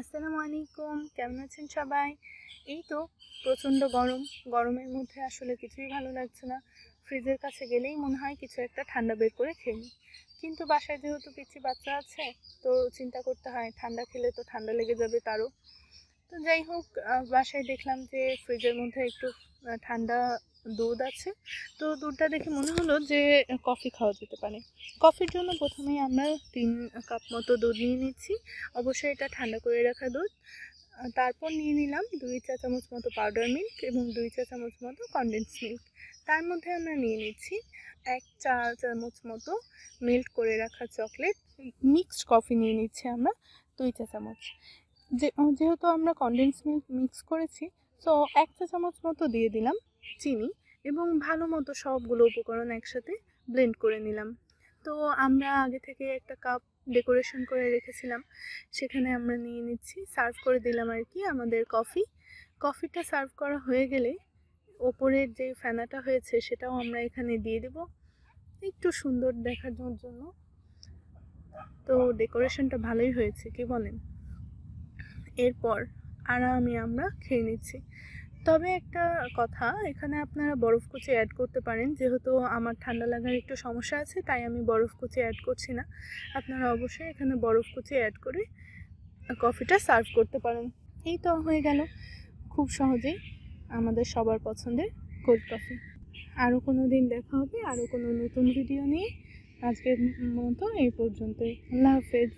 আসসালামু আলাইকুম, কেমন আছেন সবাই? এই তো প্রচণ্ড গরম। গরমের মধ্যে আসলে কিছুই ভালো লাগছে না। ফ্রিজের কাছে গেলেই মনে হয় কিছু একটা ঠান্ডা বের করে খেয়ে কিন্তু বাসায় যেহেতু পিচ্ছি বাচ্চা আছে, তো চিন্তা করতে হয়, ঠান্ডা খেলে তো ঠান্ডা লেগে যাবে তারও। তো যাই হোক বাসায় দেখলাম যে ফ্রিজের মধ্যে একটু ঠান্ডা দুধ আছে। তো দুধটা দেখে মনে হলো যে কফি খাওয়া যেতে পারে। কফির জন্য প্রথমেই আমরা তিন কাপ মতো দুধ নিয়ে নিচ্ছি। অবশ্যই এটা ঠান্ডা করে রাখা দুধ। তারপর নিয়ে নিলাম দুই চা চামচ মতো পাউডার মিল্ক এবং দুই চা চামচ মতো কনডেন্স মিল্ক তার মধ্যে আমরা নিয়ে নিচ্ছি এক চা চামচ মতো মেল্ট করে রাখা চকলেট মিক্সড কফি নিয়ে নিচ্ছি আমরা, দুই চা চামচ। যে যেহেতু আমরা কনডেন্স মিল্ক মিক্স করেছি তো এক চা চামচ মতো দিয়ে দিলাম চিনি এবং ভালো মতো সবগুলো উপকরণ একসাথে ব্লেন্ড করে নিলাম। তো আমরা আগে থেকে একটা কাপ ডেকোরেশন করে রেখেছিলাম, সেখানে আমরা নিয়ে নিচ্ছি সার্ভ করে দিলাম আর কি আমাদের কফি কফিটা সার্ভ করা হয়ে গেলে ওপরের যে ফেনাটা হয়েছে সেটাও আমরা এখানে দিয়ে দেব, একটু সুন্দর দেখানোর জন্য। তো ডেকোরেশনটা ভালোই হয়েছে, কি বলেন? এরপর আরামে আমরা খেয়ে নিচ্ছি। তবে একটা কথা, এখানে আপনারা বরফ কুচি অ্যাড করতে পারেন। যেহেতু আমার ঠান্ডা লাগার একটু সমস্যা আছে, তাই আমি বরফ কুচি অ্যাড করছি না। আপনারা অবশ্যই এখানে বরফ কুচি অ্যাড করে কফিটা সার্ভ করতে পারেন। এই তো হয়ে গেল। খুব সহজেই আমাদের সবার পছন্দের কোল্ড কফি আরও কোনো দিন দেখা হবে আরও কোনো নতুন ভিডিও নিয়ে। আজকের মতো এই পর্যন্তই। আল্লাহ হাফেজ।